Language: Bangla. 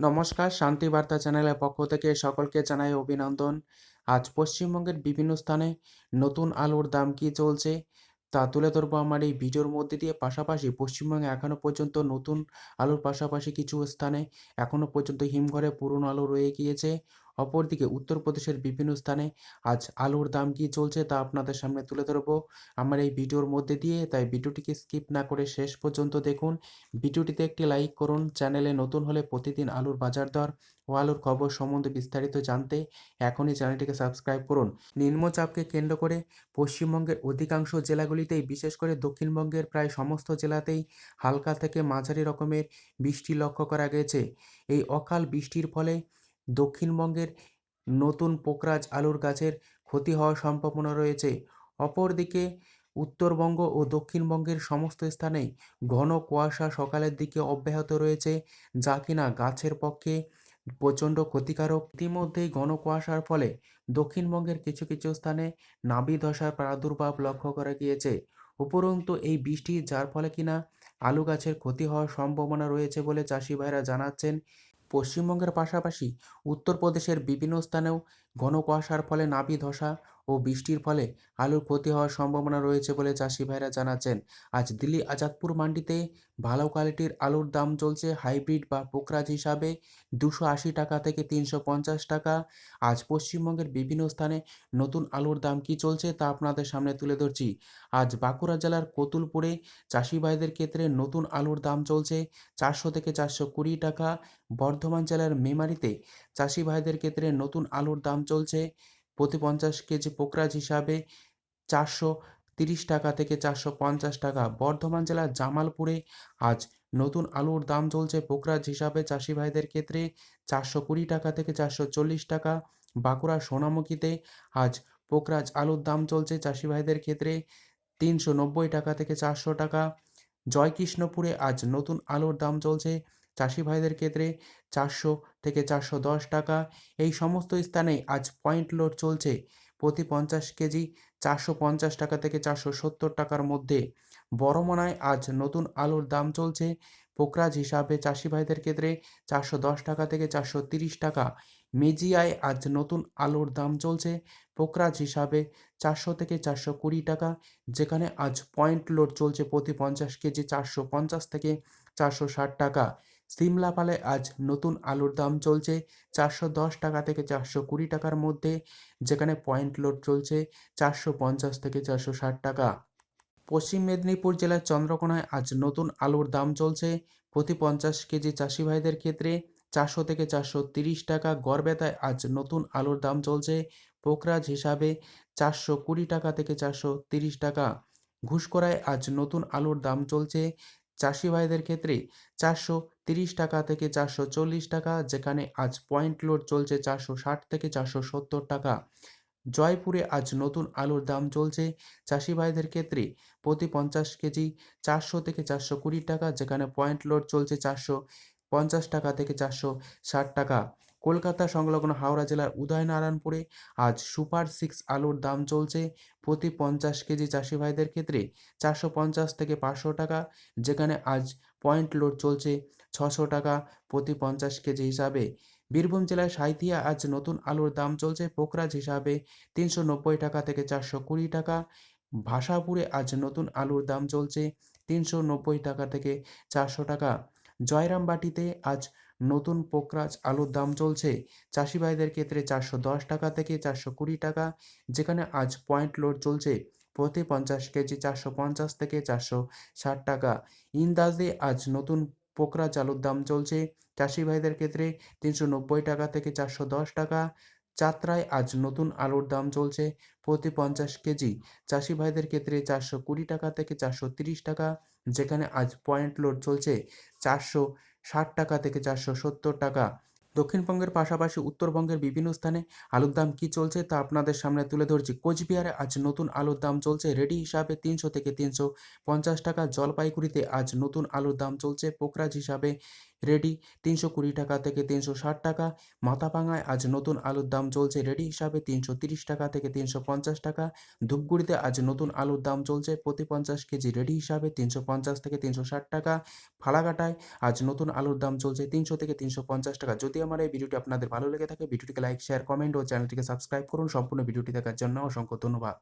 নমস্কার, শান্তি বার্তা চ্যানেলের পক্ষ থেকে সকলকে জানাই অভিনন্দন। আজ পশ্চিমবঙ্গের বিভিন্ন স্থানে নতুন আলুর দাম কি চলছে, তা তুলে ধরবো আমার এই ভিডিওর মধ্যে দিয়ে। পাশাপাশি পশ্চিমবঙ্গে এখনও পর্যন্ত নতুন আলুর পাশাপাশি কিছু স্থানে এখনও পর্যন্ত হিমঘরে পুরনো আলু রয়ে গিয়েছে। অপরদিকে উত্তরপ্রদেশের বিভিন্ন স্থানে আজ আলুর দাম কী চলছে তা আপনাদের সামনে তুলে ধরবো। আমার এই ভিডিওর মধ্যে দিয়ে তাই ভিডিওটিকে স্কিপ না করে শেষ পর্যন্ত দেখুন। ভিডিওটিতে একটি লাইক করুন। চ্যানেলে নতুন হলে প্রতিদিন আলুর বাজার দর ও আলুর খবর সম্বন্ধে বিস্তারিত জানতে এখনই চ্যানেলটিকে সাবস্ক্রাইব করুন। নিম্নচাপকে কেন্দ্র করে পশ্চিমবঙ্গের অধিকাংশ জেলাগুলিতেই, বিশেষ করে দক্ষিণবঙ্গের প্রায় সমস্ত জেলাতেই হালকা থেকে মাঝারি রকমের বৃষ্টি লক্ষ্য করা গেছে। এই অকাল বৃষ্টির ফলে দক্ষিণবঙ্গের নতুন পোকরাজ আলুর গাছের ক্ষতি হওয়ার সম্ভাবনা রয়েছে। অপরদিকে, উত্তরবঙ্গ ও দক্ষিণবঙ্গের সমস্ত স্থানেই ঘন কুয়াশা সকালের দিকে অব্যাহত রয়েছে, যা কিনা গাছের পক্ষে প্রচণ্ড ক্ষতিকারক। ইতিমধ্যেই ঘন কুয়াশার ফলে দক্ষিণবঙ্গের কিছু কিছু স্থানে নাবি ধসার প্রাদুর্ভাব লক্ষ্য করা গিয়েছে। উপরন্তু, এই বৃষ্টি যার ফলে কিনা আলু গাছের ক্ষতি হওয়ার সম্ভাবনা রয়েছে বলে চাষি ভাইরা জানাচ্ছেন। পশ্চিমবঙ্গের পাশাপাশি উত্তরপ্রদেশের বিভিন্ন স্থানেও ঘন কুয়াশার ফলে নাবি ধসা ও বৃষ্টির ফলে আলুর ক্ষতি হওয়ার সম্ভাবনা রয়েছে বলে চাষি ভাইরা জানাচ্ছেন। আজ দিল্লি আজাদপুর মান্ডিতে ভালো কোয়ালিটির আলুর দাম চলছে হাইব্রিড বা পোকরাজ হিসাবে দুশো আশি টাকা থেকে তিনশো পঞ্চাশ টাকা। আজ পশ্চিমবঙ্গের বিভিন্ন স্থানে নতুন আলুর দাম কি চলছে তা আপনাদের সামনে তুলে ধরছি। আজ বাঁকুড়া জেলার কতুলপুরে চাষি ভাইদের ক্ষেত্রে নতুন আলুর দাম চলছে চারশো থেকে চারশো কুড়ি টাকা। বর্ধমান জেলার মেমারিতে চাষি ভাইদের ক্ষেত্রে নতুন আলুর দাম চলছে প্রতি পঞ্চাশ কেজি পোকরাজ হিসাবে চারশো তিরিশ টাকা থেকে চারশো পঞ্চাশ টাকা। বর্ধমান জেলার জামালপুরে আজ নতুন আলুর দাম চলছে পোকরাজ হিসাবে। চাষি ভাইদের ক্ষেত্রে চারশো কুড়ি টাকা থেকে চারশো চল্লিশ টাকা। বাঁকুড়া সোনামুখীতে আজ পোকরাজ আলুর দাম চলছে। চাষি ভাইদের ক্ষেত্রে তিনশো নব্বই টাকা থেকে চারশো টাকা। জয়কৃষ্ণপুরে আজ নতুন আলুর দাম চলছে চাষি ভাইদের ক্ষেত্রে চারশো থেকে চারশো দশ টাকা। এই সমস্ত স্থানে আজ পয়েন্ট লোড চলছে। প্রতি পঞ্চাশ কেজি চারশো পঞ্চাশ টাকা থেকে চারশো সত্তর টাকার মধ্যে। বড়মনায় আজ নতুন আলুর দাম চলছে। পোকরাজ হিসাবে চাষি ভাইদের ক্ষেত্রে চারশো দশ টাকা থেকে চারশো তিরিশ টাকা। মেজিয়ায় আজ নতুন আলুর দাম চলছে। পোকরাজ হিসাবে চারশো থেকে চারশো কুড়ি টাকা। যেখানে আজ পয়েন্ট লোড চলছে প্রতি পঞ্চাশ কেজি চারশো পঞ্চাশ থেকে চারশো ষাট টাকা। সিমলাপালে আজ নতুন আলুর দাম চলছে চারশো দশ টাকা থেকে চারশো কুড়ি টাকার মধ্যে, যেখানে পয়েন্ট লোড চলছে চারশো পঞ্চাশ থেকে চারশো ষাট টাকা। পশ্চিম মেদিনীপুর জেলার চন্দ্রকোনায় আজ নতুন আলুর দাম চলছে প্রতি পঞ্চাশ কেজি চাষি ভাইদের ক্ষেত্রে চারশো থেকে চারশো তিরিশ টাকা। গড়বেতায় আজ নতুন আলুর দাম চলছে পোকরাজ হিসাবে চারশো কুড়ি টাকা থেকে চারশো তিরিশ টাকা। ঘুষকরায় আজ নতুন আলুর দাম চলছে চাষি ভাইদের ক্ষেত্রে চারশো তিরিশ টাকা থেকে চারশো চল্লিশ টাকা, যেখানে আজ পয়েন্ট লোড চলছে চারশো ষাট থেকে চারশো সত্তর টাকা। জয়পুরে আজ নতুন আলুর দাম চলছে। চাষি ভাইদের ক্ষেত্রে প্রতি পঞ্চাশ কেজি চারশো থেকে চারশো কুড়ি টাকা, যেখানে পয়েন্ট লোড চলছে চারশো পঞ্চাশ টাকা থেকে চারশো ষাট টাকা। কলকাতা সংলগ্ন হাওড়া জেলার উদয়নারায়ণপুরে আজ সুপার সিক্স আলুর দাম চলছে প্রতি পঞ্চাশ কেজি চাষি ভাইদের ক্ষেত্রে চারশো পঞ্চাশ থেকে পাঁচশো টাকা, যেখানে আজ পয়েন্ট লোড চলছে ছশো টাকা প্রতি পঞ্চাশ কেজি হিসাবে। বীরভূম জেলায় সাঁইথিয়া আজ নতুন আলুর দাম চলছে পোকরাজ হিসাবে তিনশো নব্বই টাকা থেকে চারশো কুড়ি টাকা। ভাষাপুরে আজ নতুন আলুর দাম চলছে তিনশো নব্বই টাকা থেকে চারশো টাকা। জয়রামবাটিতে আজ নতুন পোকরাজ আলুর দাম চলছে। চাষি ভাইদের ক্ষেত্রে চারশো দশ টাকা থেকে চারশো কুড়ি টাকা, যেখানে আজ পয়েন্ট লোড চলছে। প্রতি পঞ্চাশ কেজি চারশো পঞ্চাশ থেকে চারশো ষাট টাকা। ইন্দাজে আজ নতুন পোকরাজ আলুর দাম চলছে। চাষি ভাইদের ক্ষেত্রে তিনশো নব্বই টাকা থেকে চারশো দশ টাকা। চাত্রায় আজ নতুন আলুর দাম চলছে প্রতি পঞ্চাশ কেজি। চাষি ভাইদের ক্ষেত্রে চারশো কুড়ি টাকা থেকে চারশো তিরিশ টাকা, যেখানে আজ পয়েন্ট লোড চলছে। চারশো ষাট টাকা থেকে চারশো সত্তর টাকা। দক্ষিণবঙ্গের পাশাপাশি উত্তরবঙ্গের বিভিন্ন স্থানে আলুর দাম কী চলছে তা আপনাদের সামনে তুলে ধরছি। কোচবিহারে আজ নতুন আলুর দাম চলছে রেডি হিসাবে তিনশো থেকে তিনশো পঞ্চাশ টাকা। জলপাইগুড়িতে আজ নতুন আলুর দাম চলছে পোকরাজ হিসাবে রেডি। তিনশো কুড়ি টাকা থেকে তিনশো ষাট টাকা। মাথাভাঙায় আজ নতুন আলুর দাম চলছে রেডি হিসাবে তিনশো তিরিশ টাকা থেকে তিনশো পঞ্চাশ টাকা। ধূপগুড়িতে আজ নতুন আলুর দাম চলছে প্রতি পঞ্চাশ কেজি রেডি হিসাবে তিনশো পঞ্চাশ থেকে তিনশো ষাট টাকা। ফালাকাটায় আজ নতুন আলুর দাম চলছে তিনশো থেকে তিনশো পঞ্চাশ টাকা। যদি আমার এই ভিডিওটি আপনাদের ভালো লেগে থাকে, ভিডিওটিকে লাইক শেয়ার কমেন্ট ও চ্যানেলটিকে সাবস্ক্রাইব করুন। সম্পূর্ণ ভিডিওটি দেখার জন্য অসংখ্য ধন্যবাদ।